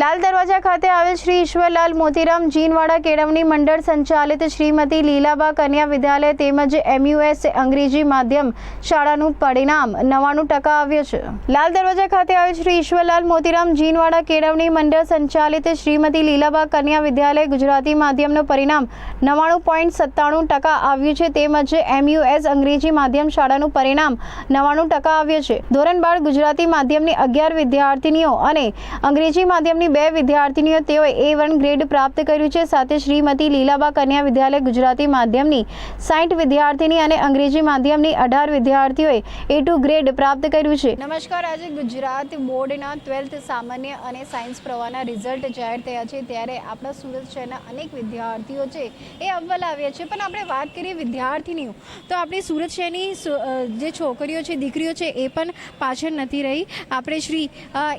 લાલ દરવાજા ખાતે આવેલ શ્રી ઈશ્વરલાલ મોતીરામ જીનવાડા કેળવણી મંડળ સંચાલિત શ્રીમતી લીલાબા કન્યા વિદ્યાલય તેમજ એમયુએસ અંગ્રેજી માધ્યમ શાળાનું પરિણામ નવાણું ટકા આવ્યું છે. લાલ દરવાજા ખાતે આવેલ શ્રી ઈશ્વરલાલ મોતીરામ જીનવાડા કેળવણી મંડળ સંચાલિત શ્રીમતી લીલાબા કન્યા વિદ્યાલય ગુજરાતી માધ્યમનું પરિણામ નવાણું પોઈન્ટ સત્તાણું ટકા આવ્યું છે તેમજ એમયુએસ અંગ્રેજી માધ્યમ શાળાનું પરિણામ નવાણું ટકા આવ્યું છે. ધોરણ બાર ગુજરાતી માધ્યમની અગિયાર વિદ્યાર્થીનીઓ અને અંગ્રેજી માધ્યમની બે વિદ્યાર્થીનીઓ તેઓએ એ વન ગ્રેડ પ્રાપ્ત કર્યું છે. સાથે શ્રીમતી લીલાબા કન્યા વિદ્યાલય ગુજરાતી માધ્યમની સાઠ વિદ્યાર્થીની અને અંગ્રેજી માધ્યમની અઢાર વિદ્યાર્થીઓએ એ ટુ ગ્રેડ પ્રાપ્ત કર્યું છે. નમસ્કાર. આજે ગુજરાત બોર્ડના ટ્વેલ્થ સામાન્ય અને સાયન્સ પ્રવાહના રિઝલ્ટ જાહેર થયા છે. ત્યારે આપણા સુરત શહેરના અનેક વિદ્યાર્થીઓ છે એ અવ્વલ આવ્યા છે. પણ આપણે વાત કરીએ વિદ્યાર્થીનીઓ, તો આપણી સુરત શહેરની જે છોકરીઓ છે, દીકરીઓ છે, એ પણ પાછળ નથી રહી. આપણે શ્રી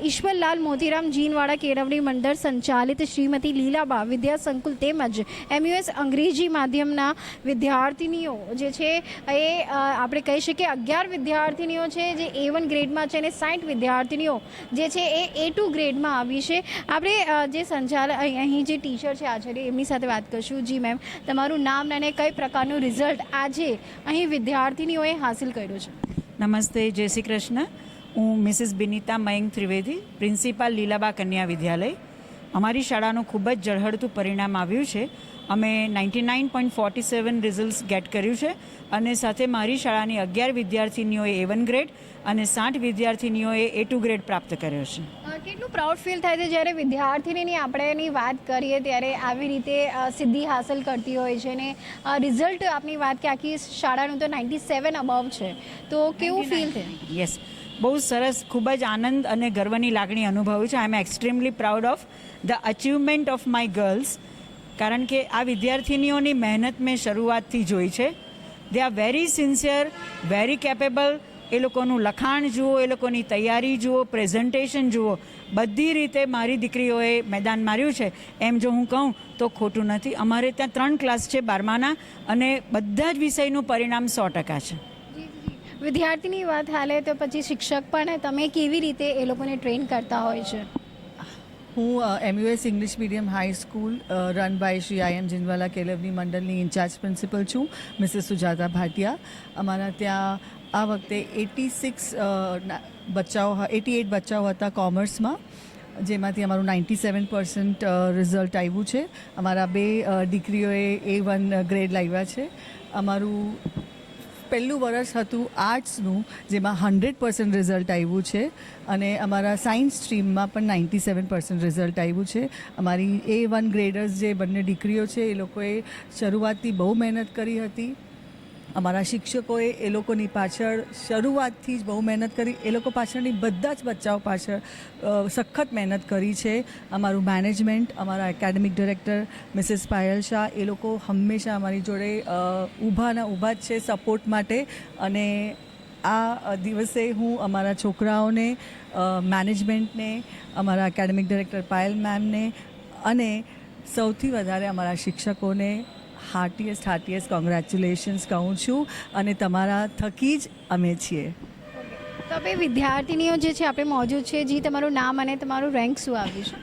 ઈશ્વરલાલ મોતીરામ જીનવાળા જીનવાડા કેળવણી મંડળ સંચાલિત શ્રીમતી લીલાબા વિદ્યા સંકુલ તેમજ એમયુએસ અંગ્રેજી માધ્યમના વિદ્યાર્થીનીઓ જે છે એ આપણે કહી શકીએ અગિયાર વિદ્યાર્થીનીઓ છે જે એ વન ગ્રેડમાં છે અને સાઠ વિદ્યાર્થીનીઓ જે છે એ એ ટુ ગ્રેડમાં આવી છે. આપણે જે સંચાલક, અહીં જે ટીચર છે આચાર્ય, એમની સાથે વાત કરશું. જી મેમ તમારું નામ અને કઈ પ્રકારનું રિઝલ્ટ આજે અહીં વિદ્યાર્થીનીઓએ હાંસિલ કર્યું છે? નમસ્તે, જય શ્રી કૃષ્ણ. હું મિસિસ બિનિતા મયંક ત્રિવેદી પ્રિન્સિપાલ લીલાબા કન્યા વિદ્યાલય. અમારી શાળાનું ખૂબ જ ઝળહળતું પરિણામ આવ્યું છે. અમે ninety nine point forty seven result get કર્યું છે અને સાથે મારી શાળાની અગિયાર વિદ્યાર્થીનીઓએ એ વન ગ્રેડ અને સાઠ વિદ્યાર્થીનીઓએ એ ટુ ગ્રેડ પ્રાપ્ત કર્યો છે. કેટલું પ્રાઉડ ફીલ થાય છે જ્યારે વિદ્યાર્થીની આપણે એની વાત કરીએ ત્યારે આવી રીતે સિદ્ધિ હાંસલ કરતી હોય છે ને રિઝલ્ટ આપની વાત કે આખી શાળાનું તો નાઇન્ટી સેવન અબવ છે. તો કેવું ફીલ થાય? યસ બહુ સરસ, ખૂબ જ આનંદ અને ગર્વની લાગણી અનુભવું છું. I am extremely proud of the achievement of my girls કારણ કે આ વિદ્યાર્થીનીઓની મહેનત મેં શરૂઆતથી જોઈ છે. They are very sincere very capable એ લોકોનું લખાણ જુઓ, એ લોકોની તૈયારી જુઓ પ્રેઝન્ટેશન જુઓ. બધી રીતે મારી દીકરીઓએ મેદાન માર્યું છે. એમ જો હું કહું તો ખોટું નથી. અમારે ત્યાં ત્રણ ક્લાસ છે બારમાના અને બધા જ વિષયનું પરિણામ સો ટકા છે. વિદ્યાર્થીની વાત હાલે તો પછી શિક્ષક પણ તમે કેવી રીતે એ લોકોને ટ્રેન કરતા હોય છે? હું MUS English medium high school run by Shri I M Jindwala કેલવની મંડળની ઇન્ચાર્જ પ્રિન્સિપલ છું મિસિસ સુજાતા ભાટિયા અમારા ત્યાં આ વખતે એટી સિક્સ બચ્ચાઓ એટી એટ બચ્ચાઓ હતા કોમર્સમાં, જેમાંથી અમારું નાઇન્ટી સેવન પર્સન્ટ રિઝલ્ટ આવ્યું છે. અમારા બે દીકરીઓએ એ વન ગ્રેડ લાવ્યા છે. અમારું પહેલું વર્ષ હતું આર્ટ્સનું, જેમાં હંડ્રેડ પર્સન્ટ રિઝલ્ટ આવ્યું છે અને અમારા સાયન્સ સ્ટ્રીમમાં પણ નાઇન્ટી સેવન પર્સન્ટ રિઝલ્ટ આવ્યું છે. અમારી એ વન ગ્રેડર્સ જે બંને દીકરીઓ છે, એ લોકોએ શરૂઆતથી બહુ મહેનત કરી હતી. અમારા શિક્ષકોએ એ લોકોની પાછળ શરૂઆતથી જ બહુ મહેનત કરી. એ લોકો પાછળની બધા જ બચ્ચાઓ પાછળ સખત મહેનત કરી છે. અમારું મેનેજમેન્ટ અમારા academic director Mrs Payal Shah એ લોકો હંમેશા અમારી જોડે ઊભાના ઊભા જ છે સપોર્ટ માટે. અને આ દિવસે હું અમારા છોકરાઓને મેનેજમેન્ટને અમારા એકેડેમિક ડિરેક્ટર પાયલ મેમને અને સૌથી વધારે અમારા શિક્ષકોને હાર્ટીએસ્ટ હાર્ટીએસ્ટ કોંગ્રેચ્યુલેશન્સ કહું છું અને તમારા થકી જ અમે છીએ. તો બે વિદ્યાર્થીનીઓ જે છે આપણે મોજૂદ છે જી તમારું નામ અને તમારું રેન્ક શું આવ્યું છે?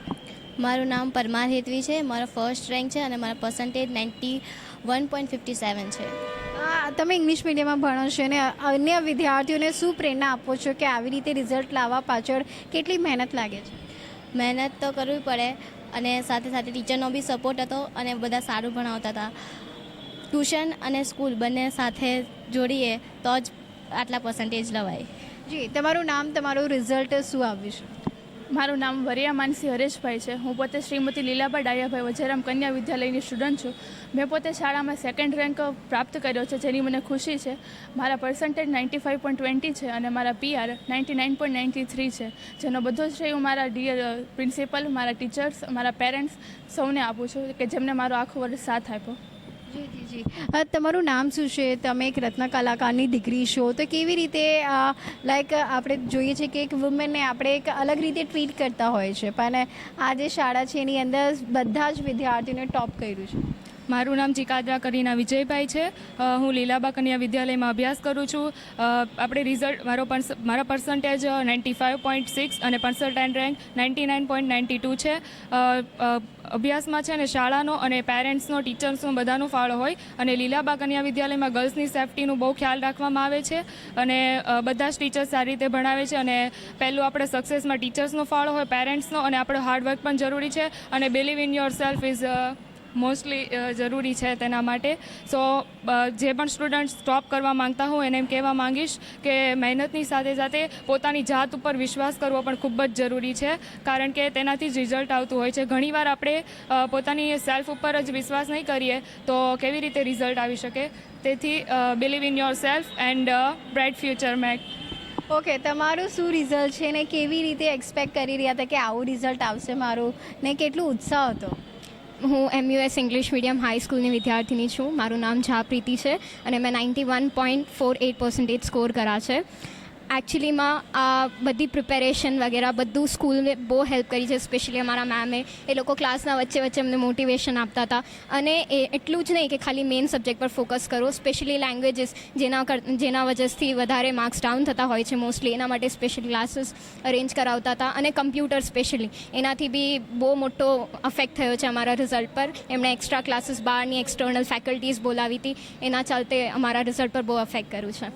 મારું નામ પરમાર હેતવી છે મારો ફર્સ્ટ રેન્ક છે અને મારા percentage ninety one point fifty seven છે તમે ઇંગ્લિશ મીડિયમમાં ભણો છો અને અન્ય વિદ્યાર્થીઓને શું પ્રેરણા આપો છો કે આવી રીતે રિઝલ્ટ લાવવા પાછળ કેટલી મહેનત લાગે છે? મહેનત તો કરવી પડે અને સાથે સાથે ટીચરનો બી સપોર્ટ હતો અને બધા સારું ભણાવતા હતા. ટ્યુશન અને સ્કૂલ બંને સાથે જોડીએ તો જ આટલા પર્સન્ટેજ લવાય. જી, તમારું નામ, તમારું રિઝલ્ટ શું આવ્યું છે? મારું નામ વરિયા માનસી હરેશભાઈ છે. હું પોતે શ્રીમતી લીલાબા ડાયાભાઈ વજેરામ કન્યા વિદ્યાલયની સ્ટુડન્ટ છું. મેં પોતે શાળામાં સેકન્ડ રેન્ક પ્રાપ્ત કર્યો છે, જેની મને ખુશી છે. મારા percentage ninety five point twenty છે અને મારા PR ninety nine point ninety three છે. જેનો બધો શ્રેય હું મારા ડિયર પ્રિન્સિપલ મારા ટીચર્સ મારા પેરેન્ટ્સ સૌને આપું છું કે જેમને મારો આખો વર્ષ સાથ આપ્યો. જી જી જી. તમારું નામ શું છે? તમે એક રત્ન કલાકારની દીકરી છો. તો કેવી રીતે લાઈક આપણે જોઈએ છે કે એક વુમેનને આપણે એક અલગ રીતે ટ્રીટ કરતા હોય છે. પણ આ જે શાળા છે, એની અંદર બધા જ વિદ્યાર્થીઓને ટોપ કર્યું છે. મારું નામ ચિકાદરા કરીના વિજયભાઈ છે. હું લીલાબા કન્યા વિદ્યાલયમાં અભ્યાસ કરું છું. આપણે રિઝલ્ટ, મારો મારા percentage ninety five point six અને percentile rank ninety nine point ninety two છે. અભ્યાસમાં છે ને શાળાનો અને પેરેન્ટ્સનો ટીચર્સનો બધાનો ફાળો હોય અને લીલાબા કન્યા વિદ્યાલયમાં ગર્લ્સની સેફટીનું બહુ ખ્યાલ રાખવામાં આવે છે અને બધા જ ટીચર્સ સારી રીતે ભણાવે છે અને પહેલું આપણે સક્સેસમાં ટીચર્સનો ફાળો હોય પેરેન્ટ્સનો અને આપણો હાર્ડવર્ક પણ જરૂરી છે અને believe in yourself is mostly જરૂરી છે તેના માટે. સો જે પણ સ્ટુડન્ટ સ્ટોપ કરવા માંગતા હોય, એને એમ કહેવા માંગીશ કે મહેનતની સાથે સાથે પોતાની જાત ઉપર વિશ્વાસ કરવો પણ ખૂબ જ જરૂરી છે, કારણ કે તેનાથી જ રિઝલ્ટ આવતું હોય છે. ઘણીવાર આપણે પોતાની સેલ્ફ ઉપર જ વિશ્વાસ નહીં કરીએ, તો કેવી રીતે રિઝલ્ટ આવી શકે? તેથી believe in yourself and bright future make okay, તમારું શું રિઝલ્ટ છે ને? કેવી રીતે એક્સપેક્ટ કરી રહ્યા હતા કે આવું રિઝલ્ટ આવશે મારું? ને કેટલું ઉત્સાહ હતો? હું એમયુએસ ઇંગ્લિશ મીડિયમ હાઈ સ્કૂલની વિદ્યાર્થીની છું. મારું નામ ઝા પ્રીતિ છે અને મેં ninety one point four eight percentage score કર્યા છે. એકચ્યુઅલીમાં આ બધી પ્રિપેરેશન વગેરે બધું સ્કૂલને બહુ હેલ્પ કરી છે સ્પેશિયલી અમારા મેમે એ. લોકો ક્લાસના વચ્ચે વચ્ચે અમને મોટિવેશન આપતા હતા. અને એ, એટલું જ નહીં કે ખાલી મેઇન સબ્જેક્ટ પર ફોકસ કરો સ્પેશિયલી લેંગ્વેજીસ જેના જેના વજહથી વધારે માર્ક્સ ડાઉન થતા હોય છે મોસ્ટલી એના માટે સ્પેશિયલ ક્લાસીસ અરેન્જ કરાવતા હતા. અને કમ્પ્યુટર સ્પેશિયલી એનાથી બી બહુ મોટો અફેક્ટ થયો છે અમારા રિઝલ્ટ પર. એમણે એક્સ્ટ્રા ક્લાસીસ બહારની એક્સટર્નલ ફેકલ્ટીઝ બોલાવી હતી. એના ચાલતે અમારા રિઝલ્ટ પર બહુ અફેક્ટ કર્યું છે.